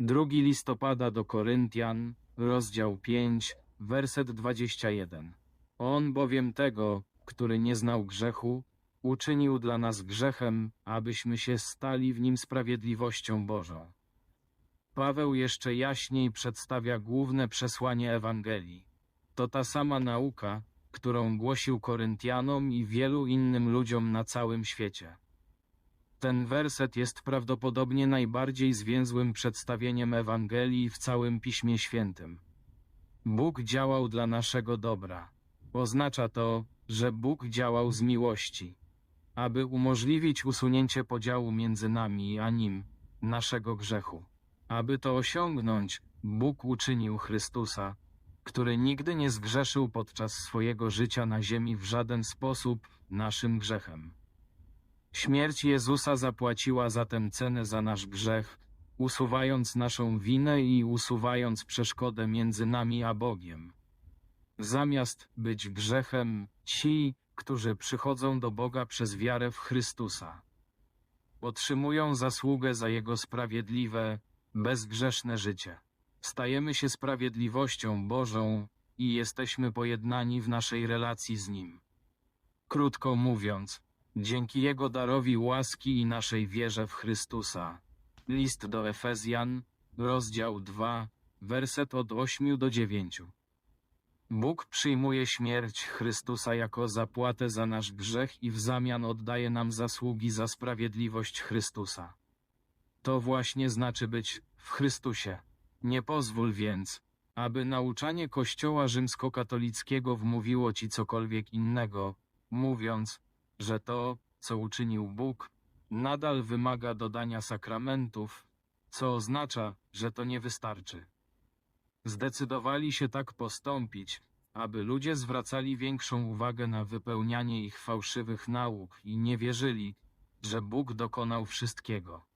2 listopada do Koryntian, rozdział 5, werset 21. On bowiem tego, który nie znał grzechu, uczynił dla nas grzechem, abyśmy się stali w nim sprawiedliwością Bożą. Paweł jeszcze jaśniej przedstawia główne przesłanie Ewangelii. To ta sama nauka, którą głosił Koryntianom i wielu innym ludziom na całym świecie. Ten werset jest prawdopodobnie najbardziej zwięzłym przedstawieniem Ewangelii w całym Piśmie Świętym. Bóg działał dla naszego dobra. Oznacza to, że Bóg działał z miłości, aby umożliwić usunięcie podziału między nami a Nim, naszego grzechu. Aby to osiągnąć, Bóg uczynił Chrystusa, który nigdy nie zgrzeszył podczas swojego życia na ziemi w żaden sposób, naszym grzechem. Śmierć Jezusa zapłaciła zatem cenę za nasz grzech, usuwając naszą winę i usuwając przeszkodę między nami a Bogiem. Zamiast być grzechem, ci, którzy przychodzą do Boga przez wiarę w Chrystusa, otrzymują zasługę za Jego sprawiedliwe, bezgrzeszne życie. Stajemy się sprawiedliwością Bożą i jesteśmy pojednani w naszej relacji z Nim. Krótko mówiąc, dzięki Jego darowi łaski i naszej wierze w Chrystusa. List do Efezjan, rozdział 2, werset od 8 do 9. Bóg przyjmuje śmierć Chrystusa jako zapłatę za nasz grzech i w zamian oddaje nam zasługi za sprawiedliwość Chrystusa. To właśnie znaczy być w Chrystusie. Nie pozwól więc, aby nauczanie Kościoła rzymskokatolickiego wmówiło ci cokolwiek innego, mówiąc, że to, co uczynił Bóg, nadal wymaga dodania sakramentów, co oznacza, że to nie wystarczy. Zdecydowali się tak postąpić, aby ludzie zwracali większą uwagę na wypełnianie ich fałszywych nauk i nie wierzyli, że Bóg dokonał wszystkiego.